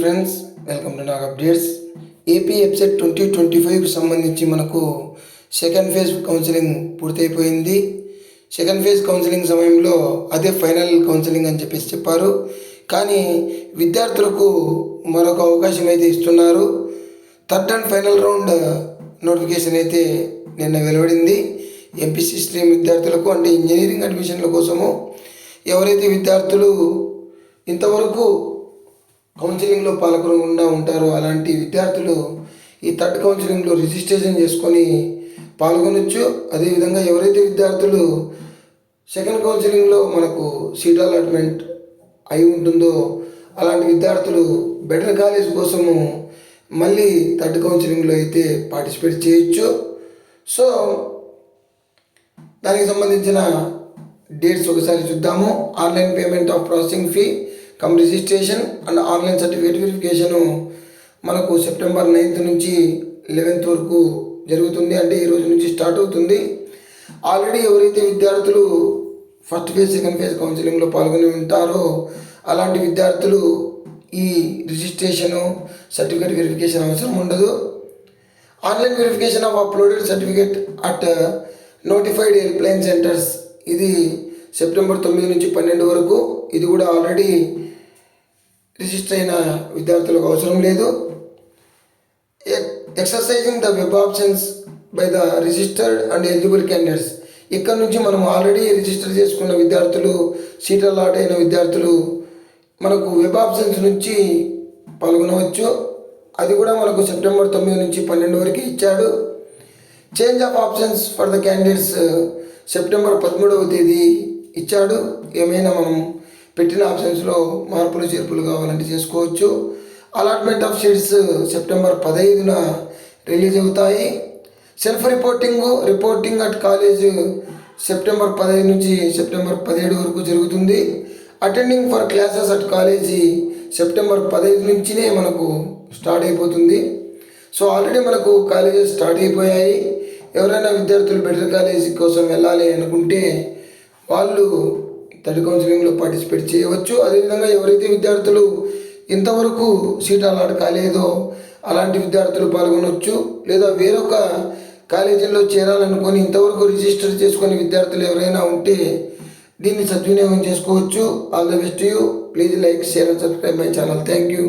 Friends welcome to Nag updates AP website twenty twenty ఫైవ్కి సంబంధించి మనకు సెకండ్ ఫేజ్ కౌన్సిలింగ్ పూర్తయిపోయింది. సెకండ్ ఫేజ్ కౌన్సిలింగ్ సమయంలో అదే ఫైనల్ కౌన్సిలింగ్ అని చెప్పేసి చెప్పారు. కానీ విద్యార్థులకు మరొక అవకాశం అయితే ఇస్తున్నారు. Third and final round notification అయితే నిన్న వెలువడింది. ఎంపీసీ స్ట్రీమ్ విద్యార్థులకు అంటే ఇంజనీరింగ్ అడ్మిషన్ల కోసము ఎవరైతే విద్యార్థులు ఇంతవరకు కౌన్సిలింగ్లో పాల్గొనకుండా ఉంటారో. అలాంటి విద్యార్థులు ఈ థర్డ్ కౌన్సిలింగ్లో రిజిస్ట్రేషన్ చేసుకొని పాల్గొనొచ్చు. అదేవిధంగా ఎవరైతే విద్యార్థులు సెకండ్ కౌన్సిలింగ్లో మనకు సీట్ అలాట్మెంట్ అయి ఉంటుందో అలాంటి విద్యార్థులు బెటర్ కాలేజ్ కోసము మళ్ళీ థర్డ్ కౌన్సిలింగ్లో అయితే పార్టిసిపేట్ చేయొచ్చు. సో దానికి సంబంధించిన డేట్స్ ఒకసారి చూద్దాము. Online payment of processing fee cum registration and online certificate verification మనకు సెప్టెంబర్ నైన్త్ నుంచి లెవెన్త్ వరకు జరుగుతుంది. అంటే ఈ రోజు నుంచి స్టార్ట్ అవుతుంది. ఆల్రెడీ ఎవరైతే విద్యార్థులు ఫస్ట్ ఫేజ్ సెకండ్ ఫేజ్ కౌన్సిలింగ్లో పాల్గొని ఉంటారో అలాంటి విద్యార్థులు ఈ రిజిస్ట్రేషను సర్టిఫికేట్ వెరిఫికేషన్ అవసరం ఉండదు. Online verification of uploaded certificate at notified helpline centres ఇది సెప్టెంబర్ తొమ్మిది నుంచి పన్నెండు వరకు. ఇది కూడా ఆల్రెడీ రిజిస్టర్ అయిన విద్యార్థులకు అవసరం లేదు. Exercising the web options by the registered and eligible candidates ఇక్కడ నుంచి మనం ఆల్రెడీ రిజిస్టర్ చేసుకున్న విద్యార్థులు సీట్ అలాట్ అయిన విద్యార్థులు మనకు వెబ్ ఆప్షన్స్ నుంచి పాల్గొనవచ్చు. అది కూడా మనకు సెప్టెంబర్ తొమ్మిది నుంచి పన్నెండు వరకు ఇచ్చాడు. Change of options for the candidates September పదమూడవ తేదీ ఇచ్చాడు. ఏమైనా మనం పెట్టిన ఆప్షన్స్లో మార్పులు చేర్పులు కావాలంటే చేసుకోవచ్చు. అలాట్మెంట్ ఆఫ్ సీట్స్ సెప్టెంబర్ పదహైదున రిలీజ్ అవుతాయి. Self reporting reporting at college September పదహైదు నుంచి సెప్టెంబర్ పదిహేడు వరకు జరుగుతుంది. Attending for classes at college September పదహైదు నుంచినే మనకు స్టార్ట్ అయిపోతుంది. సో ఆల్రెడీ మనకు కాలేజెస్ స్టార్ట్ అయిపోయాయి. ఎవరైనా విద్యార్థులు బెటర్ కాలేజీ కోసం వెళ్ళాలి అనుకుంటే వాళ్ళు థర్డ్ కౌన్సిలింగ్లో పార్టిసిపేట్ చేయవచ్చు. అదేవిధంగా ఎవరైతే విద్యార్థులు ఇంతవరకు సీట్ అలాట్ కాలేదో అలాంటి విద్యార్థులు పాల్గొనవచ్చు లేదా వేరొక కాలేజీల్లో చేరాలనుకొని ఇంతవరకు రిజిస్టర్ చేసుకునే విద్యార్థులు ఎవరైనా ఉంటే దీన్ని సద్వినియోగం చేసుకోవచ్చు. All the best you. Please like share and subscribe my channel. Thank you.